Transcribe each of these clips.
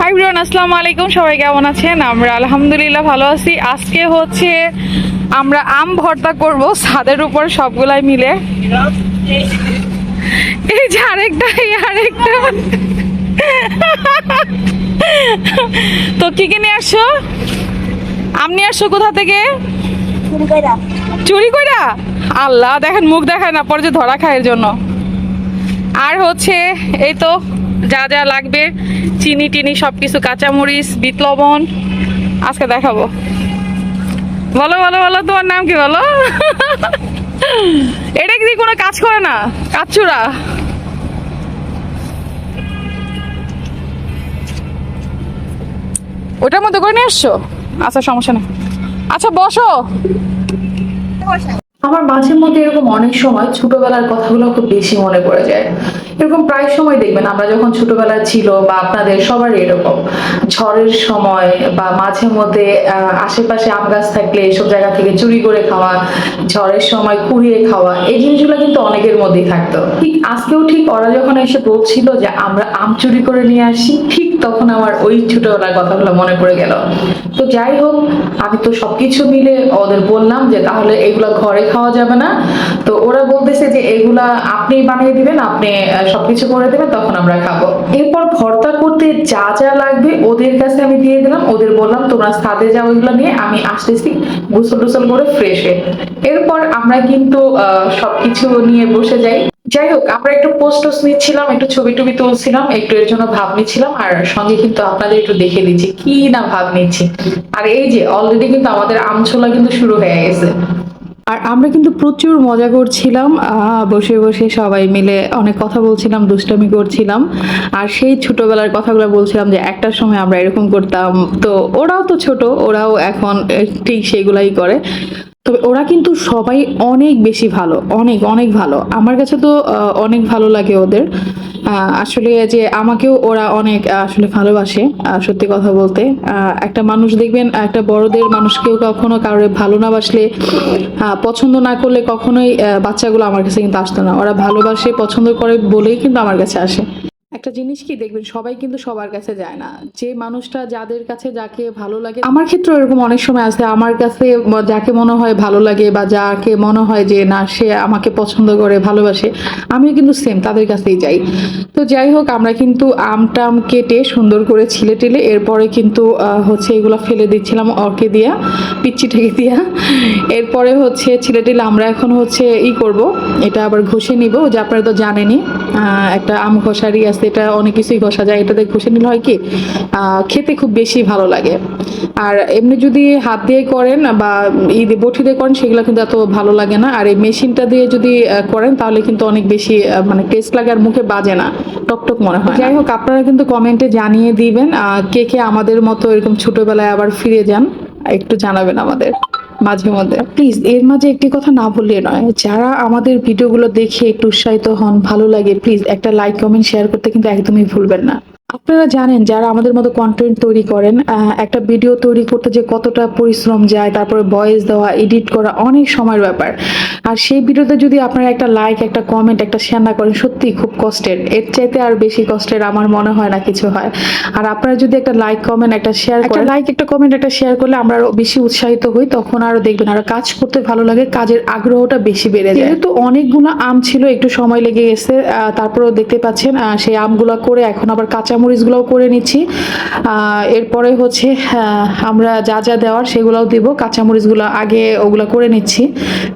High Brian আসসালামু আলাইকুম। সবাই কেমন আছেন? আমরা আলহামদুলিল্লাহ ভালো আছি। আজকে হচ্ছে আমরা আম ভর্তা করব ছাদের উপর সবগুলাই মিলে। এই যে আরেকটা এই আরেকটা। তো কি কি নিয়ে আসছো? আম নিয়ে আসছো কোথা থেকে? চুরি কইরা আল্লাহ দেখেন মুখ দেখায় না পরে যে ধরা খায় এর জন্য। আর হচ্ছে এই তো যা যা লাগবে, চিনি টিনি সব কিছু কাঁচামরিচ, বিট লবণ, আজকে দেখাবো। বলো বলো বলো, তোমার নাম কি বলো? এটা কি কোনো কাজ করে না? কাচ্চুরা। ওটার মধ্যে করে নিয়ে আসছো? আচ্ছা সমস্যা নেই। আচ্ছা বসো। আমার মাঝে মধ্যে এরকম অনেক সময় ছোটবেলার কথাগুলো খুব বেশি মনে পড়ে যায়। এরকম প্রায় সময় দেখবেন, আমরা যখন ছোটবেলা ছিল বা আপনাদের সবার এরকম, ঝড়ের সময় বা মাঝে মধ্যে আশেপাশে আম গাছ থাকলে এসব জায়গা থেকে চুরি করে খাওয়া, ঝড়ের সময় কুড়িয়ে খাওয়া, এই জিনিসগুলো কিন্তু অনেকের মধ্যেই থাকতো। ঠিক আজকেও ঠিক ওরা যখন এসে বলছিল যে আমরা আম চুরি করে নিয়ে আসি, ঠিক তখন আমার ওই ছোটবেলার কথাগুলো মনে পড়ে গেল। তো যাই হোক, আমি তো সবকিছু মিলে ওদের বললাম যে তাহলে এগুলা ঘরে খাওয়া যাবে না। তো ওরা বলতেছে যে এগুলা আপনি বানিয়ে দিবেন, আপনি সবকিছু করে দেবেন, তখন আমরা খাব। এরপর ভর্তা করতে যা যা লাগবে ওদের কাছে আমি দিয়ে দিলাম, ওদের বললাম, তোমরা ছাদে যাও এগুলো নিয়ে, আমি আসতেছি। গোসল টোসল করে ফ্রেশ এরপর আমরা কিন্তু সবকিছু নিয়ে বসে যাই। যাই হোক আমরা একটু পোস্ট টোস্ট নিচ্ছিলাম, একটু ছবি টবি তুলছিলাম, একটু এর জন্য ভাব নিচ্ছিলাম, আর সঙ্গে কিন্তু আপনাদের একটু দেখে দিচ্ছি কি না ভাব নিচ্ছি। আর এই যে অলরেডি কিন্তু আমাদের আমছোলা কিন্তু শুরু হয়ে গেছে। আর আমরা কিন্তু প্রচুর মজা করছিলাম বসে বসে সবাই মিলে অনেক কথা বলছিলাম, দুষ্টামি করছিলাম, আর সেই ছোটবেলার কথাগুলো বলছিলাম যে একটার সময় আমরা এরকম করতাম। তো ওরাও তো ছোট, ওরাও এখন ঠিক সেগুলাই করে। তবে ওরা কিন্তু সবাই অনেক বেশি ভালো, অনেক অনেক ভালো। আমার কাছে তো অনেক ভালো লাগে ওদের। আসলে যে আমাকেও ওরা অনেক আসলে ভালোবাসে সত্যি কথা বলতে। একটা মানুষ দেখবেন, একটা বড়দের মানুষকেও কখনো কারোর ভালো না বাসলে পছন্দ না করলে কখনোই বাচ্চাগুলো আমার কাছে কিন্তু আসতো না। ওরা ভালোবাসে, পছন্দ করে বলেই কিন্তু আমার কাছে আসে। একটা জিনিস কি দেখবেন, সবাই কিন্তু সবার কাছে যায় না। যে মানুষটা যাদের কাছে যাকে ভালো লাগে, আমার ক্ষেত্রে এরকম অনেক সময় আছে আমার কাছে যাকে মনে হয় ভালো লাগে বা যাকে মনে হয় যে না, সে আমাকে পছন্দ করে, ভালোবাসে, আমিও কিন্তু সেম তাদের কাছেই যাই। তো যাই হোক, আমরা কিন্তু আম টাম কেটে সুন্দর করে ছিলে টেলে এরপরে কিন্তু হচ্ছে এগুলো ফেলে দিচ্ছিলাম অর্কে দিয়া পিচ্ছিটাকে দিয়া। এরপরে হচ্ছে ছিলে টেলে আমরা এখন হচ্ছে ই করব, এটা আবার ঘষে নিব, যে আপনারা তো জানেনই। একটা আম ঘষারি আছে, এটা অনেক কিছুই ঘষা যায়। এটাতে ঘষে নিলে হয় কি খেতে খুব বেশি ভালো লাগে। আর এমনি যদি হাত দিয়ে করেন বা ই বটি দিয়ে করেন, সেগুলো কিন্তু এত ভালো লাগে না। আর এই মেশিনটা দিয়ে যদি করেন, তাহলে কিন্তু অনেক বেশি মানে টেস্ট লাগে আর মুখে বাজে না। টকটক মনে হয় যাই হোক, আপনারা কিন্তু কমেন্টে জানিয়ে দিবেন কে কে আমাদের মতো এরকম ছোটবেলায় আবার ফিরে যান। একটু জানাবেন আমাদের। মাঝে মধ্যে। প্লিজ এর মাঝে একটি কথা না বললে নয়। যারা আমাদের ভিডিওগুলো দেখে একটু উৎসাহিত হন, ভালো লাগে প্লিজ একটা লাইক কমেন্ট শেয়ার করতে কিন্তু একদমই ভুলবেন না। আপনারা জানেন যারা আমাদের মতো কন্টেন্ট তৈরি করেন একটা ভিডিও তৈরি করতে যে কতটা পরিশ্রম যায় তারপরে ভয়েস দেওয়া এডিট করা অনেক সময়ের ব্যাপার। আর সেই ভিডিওতে যদি আপনারা একটা লাইক একটা কমেন্ট একটা শেয়ার না করেন সত্যি খুব কষ্টের এর চাইতে আর বেশি কষ্টের আমার মনে হয় না কিছু হয়। আর আপনারা যদি একটা লাইক কমেন্ট একটা শেয়ার করেন লাইক একটা কমেন্ট একটা শেয়ার করলে আমরা আরও বেশি উৎসাহিত হই তখন আরও দেখবেন আরও কাজ করতে ভালো লাগে কাজের আগ্রহটা বেশি বেড়ে যায়। যেহেতু অনেকগুলো আম ছিল একটু সময় লেগে গেছে আহ, তারপরেও দেখতে পাচ্ছেন সেই আমগুলো করে এখন আবার কাঁচামরিচগুলোও করে নিচ্ছি। এরপরে হচ্ছে আহ, আমরা যা যা দেওয়ার সেগুলোও দিব। কাঁচামরিচগুলো আগে ওগুলো করে নিচ্ছি।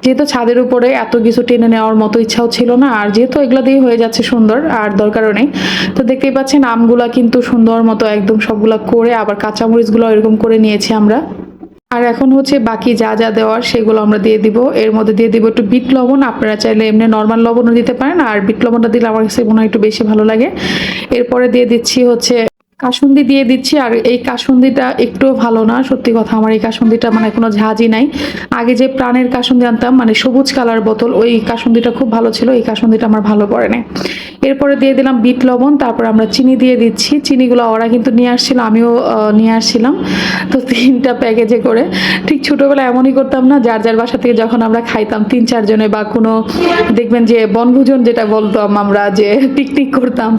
যেহেতু ছাদের উপরে এত কিছু টেনে নেওয়ার মতো ইচ্ছাও ছিল না আর যেহেতু এগুলো দিয়ে হয়ে যাচ্ছে সুন্দর আর দরকারও নেই। তো দেখতেই পাচ্ছেন আমগুলা কিন্তু সুন্দর মতো একদম সবগুলো করে আবার কাঁচামরিচগুলো এরকম করে নিয়েছি আমরা। আর এখন হচ্ছে বাকি যা যা দেওয়ার সেগুলো আমরা দিয়ে দিব। এর মধ্যে দিয়ে দিব একটু বিট লবণ। আপনারা চাইলে এমনি নর্মাল লবণও দিতে পারেন। আর বিট লবণটা দিলে আমার কাছে মনে হয় একটু বেশি ভালো লাগে। এরপরে দিয়ে দিচ্ছি হচ্ছে কাসুন্দি দিয়ে দিচ্ছি, আর এই কাসুন্দিটা একটু ভালো না, সত্যি কথা আমার এই কাসুন্দিটা মানে কোনো ঝাঁঝই নাই। আগে যে প্রাণের কাসুন্দি আনতাম মানে সবুজ কালার বোতল, ওই কাসুন্দিটা খুব ভালো ছিল, এই কাসুন্দিটা আমার ভালো পড়ে না এরপরে দিয়ে দিলাম বিট লবণ, তারপর আমরা চিনি দিয়ে দিচ্ছি। চিনিগুলো ওরা কিন্তু নিয়ে আসছিল, আমিও নিয়ে আসছিলাম, তো তিনটা প্যাকেজে করে। ঠিক ছোটবেলায় এমনই করতাম না, যার যার বাসা থেকে যখন আমরা খাইতাম তিন চারজনে বা কোনো, দেখবেন যে বনভোজন যেটা বলতাম আমরা, যে পিকনিক করতাম,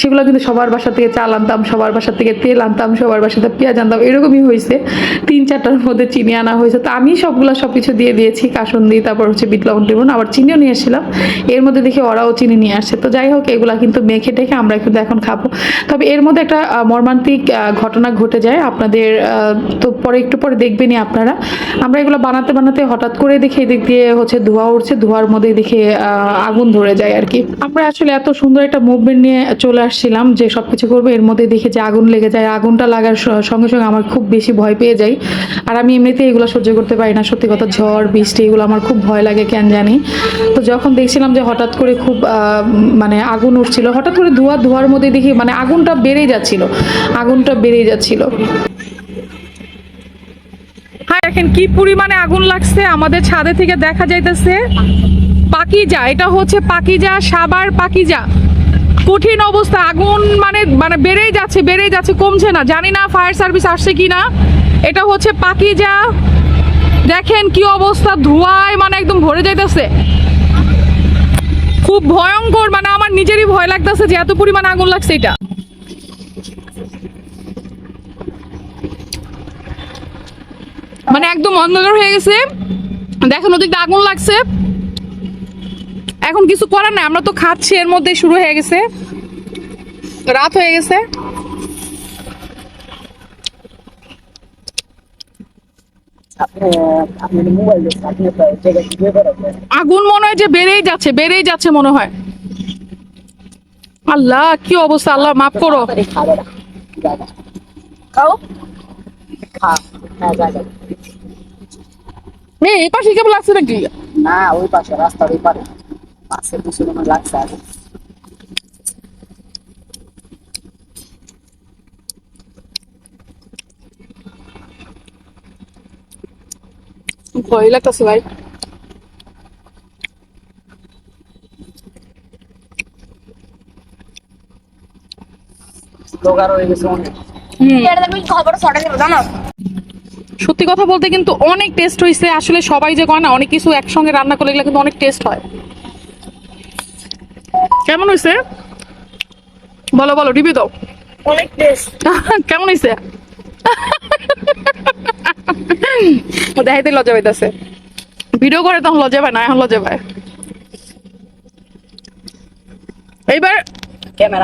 সেগুলো কিন্তু সবার বাসা থেকে চাল আনতাম, সবার সবার বাসা থেকে তেল আনতাম, সবার বাসাতে পেঁয়াজ আনতাম, এরকমই হয়েছে। তিন চারটার মধ্যে চিনি আনা হয়েছে। তো আমি সবগুলো সব কিছু দিয়ে দিয়েছি, কাসন্দি, তারপর হচ্ছে বিট লবণ টিবন আবার চিনিও নিয়ে এসেছিলাম। এর মধ্যে দেখি ওরাও চিনি নিয়ে আসছে। তো যাই হোক, এগুলা কিন্তু মেখে টেখে আমরা কিন্তু এখন খাব। তবে এর মধ্যে একটা মর্মান্তিক ঘটনা ঘটে যায়। আপনাদের তো পরে, একটু পরে দেখবেনই আপনারা। আমরা এগুলো বানাতে বানাতে হঠাৎ করে দেখি এদিক দিয়ে হচ্ছে ধোঁয়া উঠছে, ধোঁয়ার মধ্যে দেখে আগুন ধরে যায় আর কি। আমরা আসলে এত সুন্দর একটা মুভমেন্ট নিয়ে চলে আসছিলাম যে সবকিছু করব, এর মধ্যে দেখে যে আগুন লেগে যায়, আগুনটা লাগার সঙ্গে সঙ্গে আমার খুব বেশি ভয় পেয়ে যাই। আর আমি এমনিতেই এগুলো সহ্য করতে পারি না, সত্যি কথা ঝড়, বৃষ্টি, এগুলো আমার খুব ভয় লাগে, কেন জানি। তো যখন দেখছিলাম যে হঠাৎ করে খুব মানে আগুন উঠছিল, হঠাৎ করে ধোঁয়া, ধোয়ার মধ্যে দেখি মানে আগুনটা বেড়েই যাচ্ছিল, আগুনটা বেড়েই যাচ্ছিল। হ্যাঁ দেখেন কি পরিমাণে আগুন লাগছে, আমাদের ছাদে থেকে দেখা যাইতেছে পাকিজা, এটা হচ্ছে পাকিজা, সাবার পাকিজা। কঠিন অবস্থা, আগুন মানে মানে বেড়েই যাচ্ছে বেড়েই যাচ্ছে, কমছে না। জানি না ফায়ার সার্ভিস আসছে কি না এটা হচ্ছে পাকিজা। দেখেন কি অবস্থা, ধোঁয়ায় মানে একদম ভরে যাইতেছে। খুব ভয়ঙ্কর মানে আমার নিজেরই ভয় লাগতেছে যে এত পরিমাণ আগুন লাগছে এটা। মানে একদম অন্ধকার হয়ে গেছে। দেখেন ওদিকে আগুন লাগছে। এখন কিছু করার নাই, আমরা তো খাচ্ছি, এর মধ্যে শুরু হয়ে গেছে। রাত হয়ে গেছে। আগুন মনে হয় যে বেড়েই যাচ্ছে বেড়েই যাচ্ছে মনে হয়। আল্লাহ, কি অবস্থা, আল্লাহ, মাফ করো। না এই পাশে কেবল লাগছে নাকি? না, ওই পাশে, রাস্তার ওই পারে। পাশের পিছনে আমার লাগছে আগে ভয় লাগতেছে ভাই। হয়ে সত্যি কথা বলতে কিন্তু অনেক টেস্ট হয়েছে আসলে সবাই যে করে না অনেক কিছু একসঙ্গে রান্না করলে এগুলো কিন্তু অনেক টেস্ট হয়। কেমন হয়েছে বলো বলো রিভিউ দাও। অনেক কেমন হয়েছে দেখাইতে লজ্জা পাইতেছে। ভিডিও করে তখন লজ্জা পায় না এখন লজ্জা পায়। এইবার ক্যামেরা